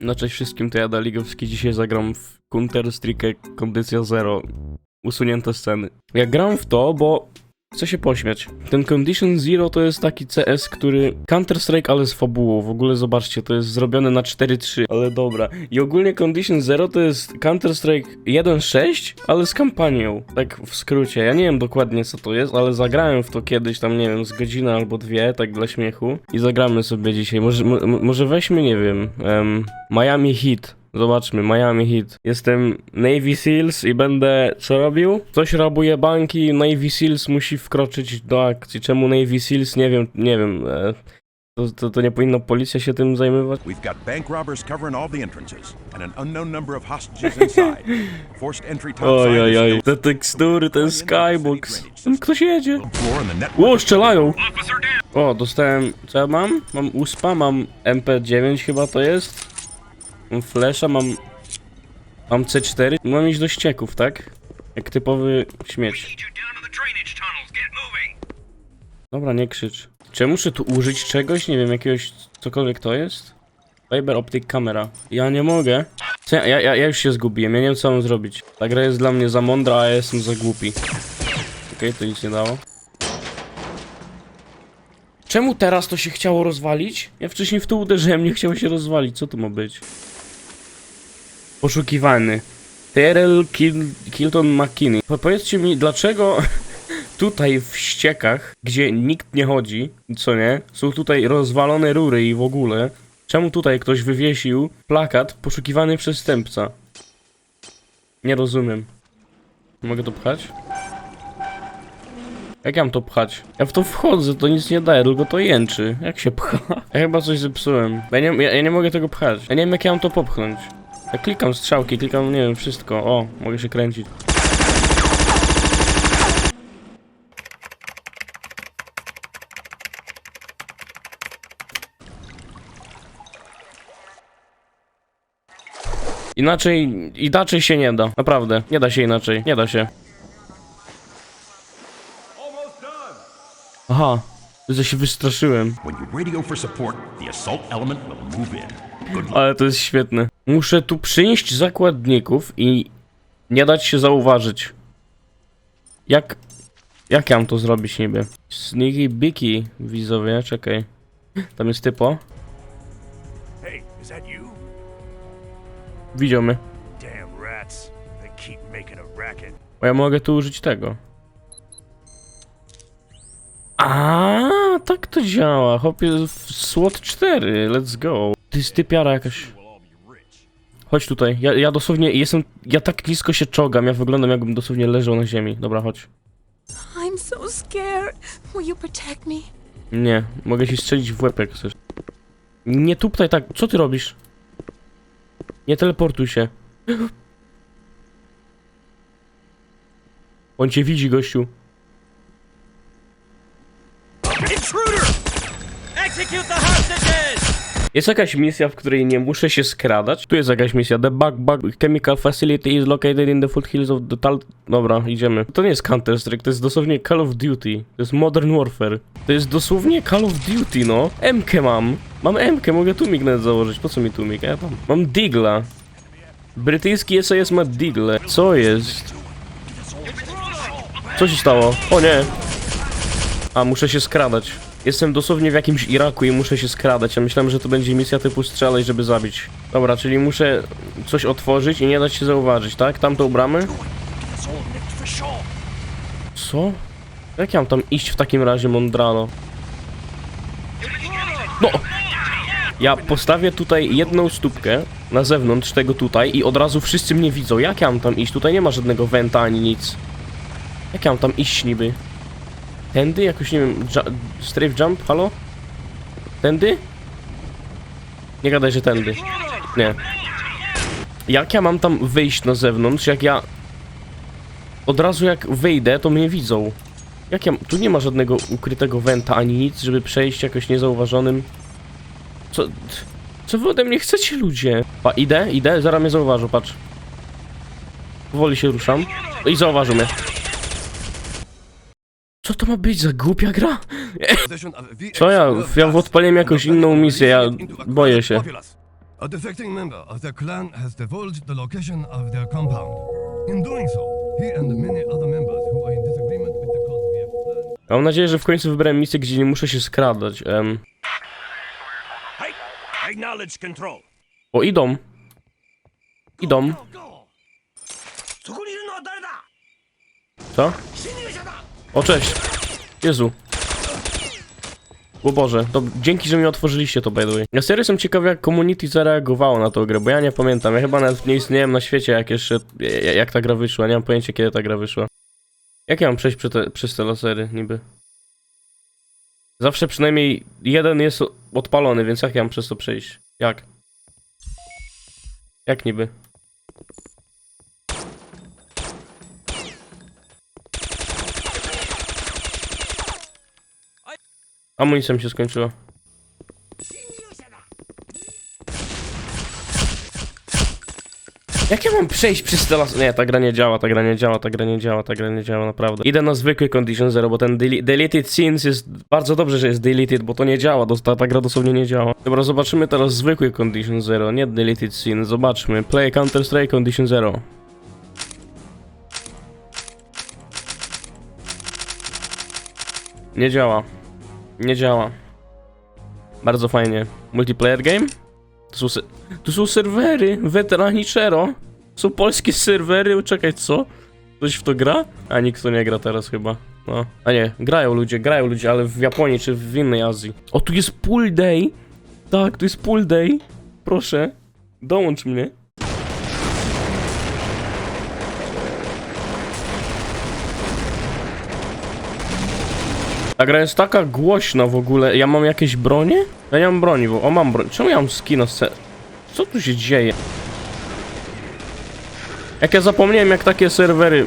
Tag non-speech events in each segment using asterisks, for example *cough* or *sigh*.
No cześć wszystkim, to ja Daligowski. Dzisiaj zagram w Counter-Strike Kondycja Zero. Usunięte sceny. Ja gram w to, bo chcę się pośmiać. Ten Condition Zero to jest taki CS, który... Counter-Strike, ale z fabułą. W ogóle zobaczcie, to jest zrobione na 4.3, ale dobra. I ogólnie Condition Zero to jest Counter-Strike 1.6, ale z kampanią. Tak w skrócie. Ja nie wiem dokładnie co to jest, ale zagrałem w to kiedyś tam, nie wiem, z godziny albo dwie, tak dla śmiechu. I zagramy sobie dzisiaj. Może, mo- mo- może weźmy, nie wiem, em, Miami Heat. Zobaczmy, Miami Heat. Jestem Navy Seals i będę co robił? Ktoś rabuje banki, Navy Seals musi wkroczyć do akcji. Czemu Navy Seals? Nie wiem, nie wiem. E, to, to, to nie powinno policja się tym zajmować? We've got bank robbers covering all the entrances and an unknown number of hostages inside. Forced entry Oj, oj, oj. Te tekstury, ten skybox. Tam ktoś jedzie. floor and the network. O, strzelają! O, dostałem. Co ja mam? Mam USPA, mam MP9 chyba to jest. Mam flesza, mam. Mam C4. Mam iść do ścieków, tak? Jak typowy śmieć. Dobra, nie krzycz. Czy ja muszę tu użyć czegoś? Nie wiem, jakiegoś. cokolwiek to jest? Fiber Optic Camera. Ja nie mogę. Co, ja, ja, ja już się zgubiłem, ja nie wiem co mam zrobić. Ta gra jest dla mnie za mądra, a ja jestem za głupi. Okej, to nic nie dało. Czemu teraz to się chciało rozwalić? Ja wcześniej w to uderzyłem, nie chciało się rozwalić. Co to ma być? Poszukiwany. Terrell Kil Kilton McKinney. Po powiedzcie mi, dlaczego *laughs* tutaj w ściekach, gdzie nikt nie chodzi, co nie, są tutaj rozwalone rury i w ogóle, czemu tutaj ktoś wywiesił plakat poszukiwany przestępca? Nie rozumiem. Mogę to pchać? Jak ja mam to pchać? Ja w to wchodzę, to nic nie daje, tylko to jęczy. Jak się pcha? *laughs* Ja chyba coś zepsułem. Ja nie, ja, ja nie mogę tego pchać. Ja nie wiem jak ja mam to popchnąć. Ja klikam strzałki, klikam, nie wiem, wszystko. O, mogę się kręcić. Inaczej, inaczej się nie da. Naprawdę, nie da się inaczej. Nie da się. Aha, że się wystraszyłem. When you radio for support, the assault element will move in. Ale to jest świetne. Muszę tu przynieść zakładników i nie dać się zauważyć. Jak... Jak ja mam to zrobić niby? Sneaky Biki, widzowie, czekaj. Tam jest typo. Widział mnie. Bo ja mogę tu użyć tego. A, tak to działa. Hopie w SWOT 4. Let's go. To jest typiara jakaś. Chodź tutaj. Ja, ja dosłownie jestem. Ja tak blisko się czołgam. Ja wyglądam jakbym dosłownie leżał na ziemi. Dobra, chodź. I'm so scared. Will you protect me? Nie, mogę ci strzelić w łeb jak chcesz. Nie tuptaj tak. Co ty robisz? Nie teleportuj się. *gasps* On cię widzi, gościu. Intruder! Execute the hostages! Jest jakaś misja, w której nie muszę się skradać? Tu jest jakaś misja. The Bug Bug Chemical Facility is located in the foothills of the Tal... Dobra, idziemy. To nie jest Counter-Strike, to jest dosłownie Call of Duty. To jest Modern Warfare. To jest dosłownie Call of Duty, no. MK mam. Mam MK, mogę tumik nawet założyć. Po co mi tumik? Ja tam. Mam Digla. Brytyjski SAS ma Digle. Co jest? Co się stało? O nie. A, muszę się skradać. Jestem dosłownie w jakimś Iraku i muszę się skradać. Ja myślałem, że to będzie misja typu strzelaj, żeby zabić. Dobra, czyli muszę coś otworzyć i nie dać się zauważyć, tak? Tamtą bramę? Co? Jak ja mam tam iść w takim razie, Mondralo? No! Ja postawię tutaj jedną stópkę na zewnątrz tego tutaj i od razu wszyscy mnie widzą. Jak ja mam tam iść? Tutaj nie ma żadnego wenta ani nic. Jak ja mam tam iść niby? Tędy? Jakoś nie wiem, ju- strafe jump? Halo? Tędy? Nie gadaj, że tędy. Nie. Jak ja mam tam wyjść na zewnątrz, jak ja... Od razu jak wyjdę, to mnie widzą. Jak ja... Tu nie ma żadnego ukrytego wenta ani nic, żeby przejść jakoś niezauważonym. Co... Co wy ode mnie chcecie, ludzie? Pa, idę, idę, zaraz mnie zauważą, patrz. Powoli się ruszam. I zauważył mnie. Co to ma być za głupia gra? Co ja? Ja w odpaliłem jakąś inną misję, ja boję się. A defecting member of the clan has divulged the location of their compound. In doing so, he and many other members who are in disagreement with the cause we have planned. Mam nadzieję, że w końcu wybrałem misję, gdzie nie muszę się skradać. Acknowledge control. O, idą. Idą. Co? O, cześć. Jezu. O Boże, to dzięki, że mi otworzyliście to, by the way. Ja serio jestem ciekawy, jak community zareagowało na tę grę, bo ja nie pamiętam. Ja chyba nawet nie istniałem na świecie, jak jeszcze, e, jak ta gra wyszła. Nie mam pojęcia, kiedy ta gra wyszła. Jak ja mam przejść przy te, przez te lasery, niby? Zawsze przynajmniej jeden jest odpalony, więc jak ja mam przez to przejść? Jak? Jak niby? Amunicja mi się skończyła. Jak ja mam przejść przez te las... Nie, ta gra nie działa, ta gra nie działa, ta gra nie działa, ta gra nie działa, naprawdę. Idę na zwykły Condition Zero, bo ten dele Deleted Scenes jest... Bardzo dobrze, że jest deleted, bo to nie działa, ta, ta gra dosłownie nie działa. Dobra, zobaczymy teraz zwykły Condition Zero, nie Deleted Scenes, zobaczmy. Play Counter-Strike Condition Zero. Nie działa. Nie działa. Bardzo fajnie. Multiplayer game? To są, to są serwery, weterani Chero. Są polskie serwery, czekaj, co? Ktoś w to gra? A nikt to nie gra teraz chyba. No. A nie, grają ludzie, grają ludzie, ale w Japonii czy w innej Azji. O, tu jest pool day! Tak, tu jest pool day. Proszę, dołącz mnie. Ta gra jest taka głośna w ogóle. Ja mam jakieś bronie? Ja nie mam broni, bo... O, mam broń. Czemu ja mam skina. Co tu się dzieje? Jak ja zapomniałem, jak takie serwery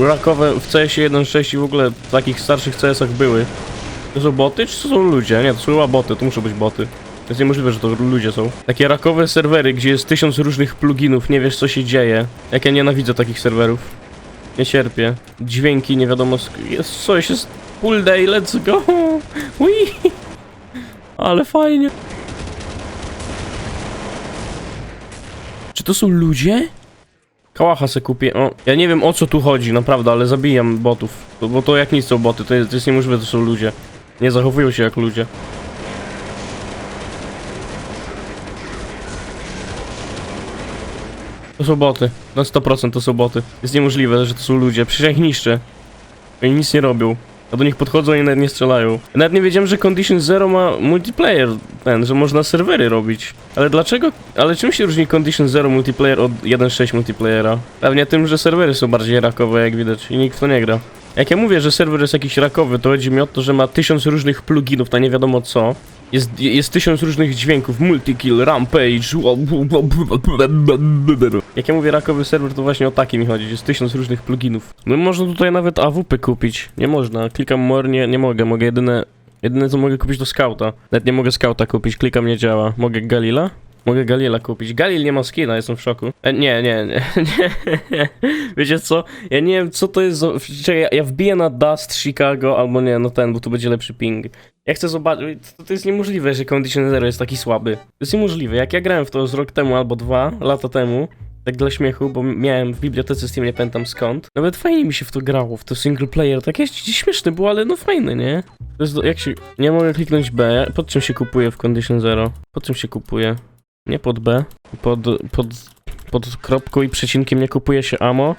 rakowe w CS 1.6 i w ogóle w takich starszych CS-ach były. To są boty, czy to są ludzie? Nie, to są chyba boty, to muszą być boty. To jest niemożliwe, że to ludzie są. Takie rakowe serwery, gdzie jest tysiąc różnych pluginów, nie wiesz co się dzieje. Jak ja nienawidzę takich serwerów. Nie cierpię. Dźwięki, nie wiadomo... Jest coś, jest full day, let's go! *laughs* Ui! Ale fajnie. Czy to są ludzie? Kałacha se kupię. O, ja nie wiem o co tu chodzi, naprawdę, ale zabijam botów. Bo, bo to jak nic są boty, to jest, to jest niemożliwe, to są ludzie. Nie zachowują się jak ludzie. To są boty. Na 100% to są boty. Jest niemożliwe, że to są ludzie. Przecież ja ich niszczę. Oni nic nie robią. A do nich podchodzą i nawet nie strzelają. Nawet nie wiedziałem, że Condition Zero ma multiplayer ten, że można serwery robić. Ale dlaczego? Ale czym się różni Condition Zero multiplayer od 1.6 multiplayera? Pewnie tym, że serwery są bardziej rakowe, jak widać, i nikt w to nie gra. Jak ja mówię, że serwer jest jakiś rakowy, to chodzi mi o to, że ma tysiąc różnych pluginów na nie wiadomo co. Jest, jest tysiąc różnych dźwięków, multikill, rampage. Jak ja mówię rakowy serwer, to właśnie o taki mi chodzi. Jest tysiąc różnych pluginów. No można tutaj nawet AWP kupić. Nie można. Klikam more, nie, nie mogę. Mogę jedyne... Jedyne co mogę kupić to skauta. Nawet nie mogę skauta kupić, klikam nie działa. Mogę Galila? Mogę Galila kupić. Galil nie ma skina, jestem w szoku. E, nie, nie, nie, *laughs* nie. Wiecie co? Ja nie wiem co to jest. Czekaj, ja, ja wbiję na Dust Chicago, albo nie, no ten, bo tu będzie lepszy ping. Ja chcę zobaczyć, to, to jest niemożliwe, że Condition Zero jest taki słaby. To jest niemożliwe. Jak ja grałem w to z rok temu albo dwa lata temu, tak dla śmiechu, bo miałem w bibliotece Steam, nie pamiętam skąd. Nawet fajnie mi się w to grało, w to single player. Tak jest śmieszne było, ale no fajne, nie? To jest, do- jak się... Nie mogę kliknąć B. Pod czym się kupuje w Condition Zero? Pod czym się kupuje? Nie pod B. Pod, pod, pod kropką i przecinkiem nie kupuje się ammo.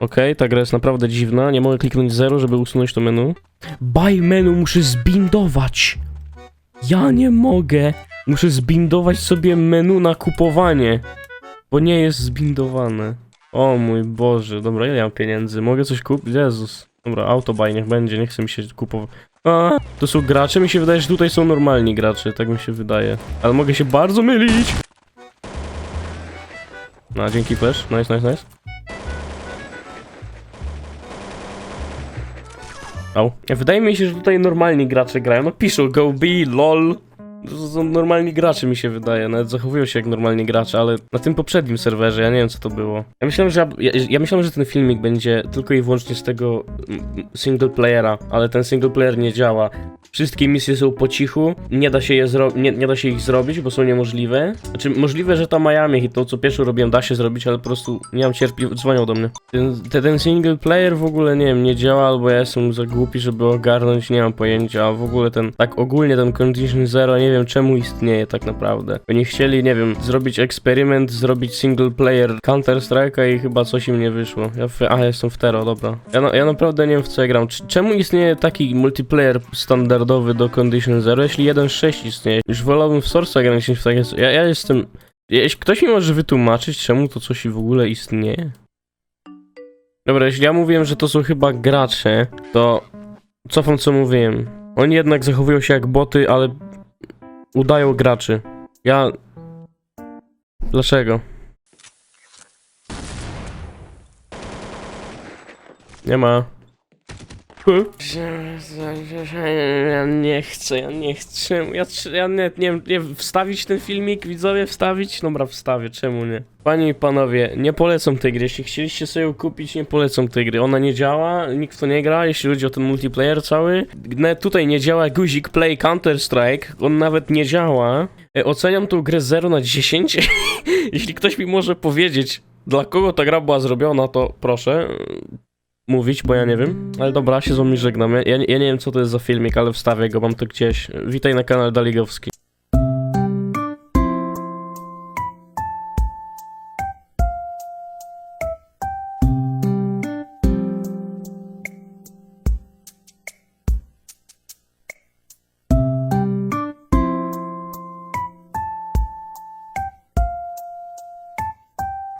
Okej, ta gra jest naprawdę dziwna. Nie mogę kliknąć 0, żeby usunąć to menu. Buy menu muszę zbindować. Ja nie mogę. Muszę zbindować sobie menu na kupowanie. Bo nie jest zbindowane. O mój Boże, dobra, ile ja mam pieniędzy? Mogę coś kupić? Jezus. Dobra, autobuy niech będzie, nie chce mi się kupować. A, to są gracze? Mi się wydaje, że tutaj są normalni gracze, tak mi się wydaje. Ale mogę się bardzo mylić. No, dzięki Flash. Nice, nice, nice. Au. Wydaje mi się, że tutaj normalni gracze grają. No piszą go be, lol. Są normalni gracze mi się wydaje, nawet zachowują się jak normalni gracze, ale na tym poprzednim serwerze ja nie wiem co to było. Ja myślałem, że, ja, ja myślałem, że ten filmik będzie tylko i wyłącznie z tego mm, single playera, ale ten single player nie działa. Wszystkie misje są po cichu, nie da się, je zro- nie, nie da się ich zrobić, bo są niemożliwe. Znaczy możliwe, że to Miami i to co pierwszy robiłem da się zrobić, ale po prostu nie mam cierpliwości, dzwonią do mnie. Ten, te- ten single player w ogóle nie wiem, nie działa, albo ja jestem za głupi, żeby ogarnąć, nie mam pojęcia, a w ogóle ten, tak ogólnie ten Condition Zero, nie wiem czemu istnieje tak naprawdę. Oni chcieli, nie wiem, zrobić eksperyment, zrobić single player Counter Strike'a i chyba coś im nie wyszło. Ja w, a, jestem w Tero, dobra. Ja, na, ja naprawdę nie wiem w co ja gram. Czy- Czemu istnieje taki multiplayer standardowy do Condition Zero, jeśli 1.6 istnieje? Już wolałbym w Source'a grać niż w takie... Ja, ja jestem... Jeśli ktoś mi może wytłumaczyć, czemu to coś w ogóle istnieje? Dobra, jeśli ja mówiłem, że to są chyba gracze, to cofam co mówiłem. Oni jednak zachowują się jak boty, ale udają graczy. Ja... Dlaczego? Nie ma. Ja nie chcę, ja nie chcę. Ja, ja nie, nie nie, wstawić ten filmik, widzowie, wstawić? Dobra, wstawię, czemu nie? Panie i panowie, nie polecam tej gry. Jeśli chcieliście sobie ją kupić, nie polecam tej gry. Ona nie działa, nikt w to nie gra, jeśli chodzi o ten multiplayer cały. Nawet tutaj nie działa guzik Play Counter Strike, on nawet nie działa. E, Oceniam tą grę 0 na 10. *laughs* jeśli ktoś mi może powiedzieć, dla kogo ta gra była zrobiona, to proszę mówić, bo ja nie wiem. Ale dobra, się z wami żegnam. Ja, ja, nie- wiem, co to jest za filmik, ale wstawię go, mam to gdzieś. Witaj na kanale Daligowski.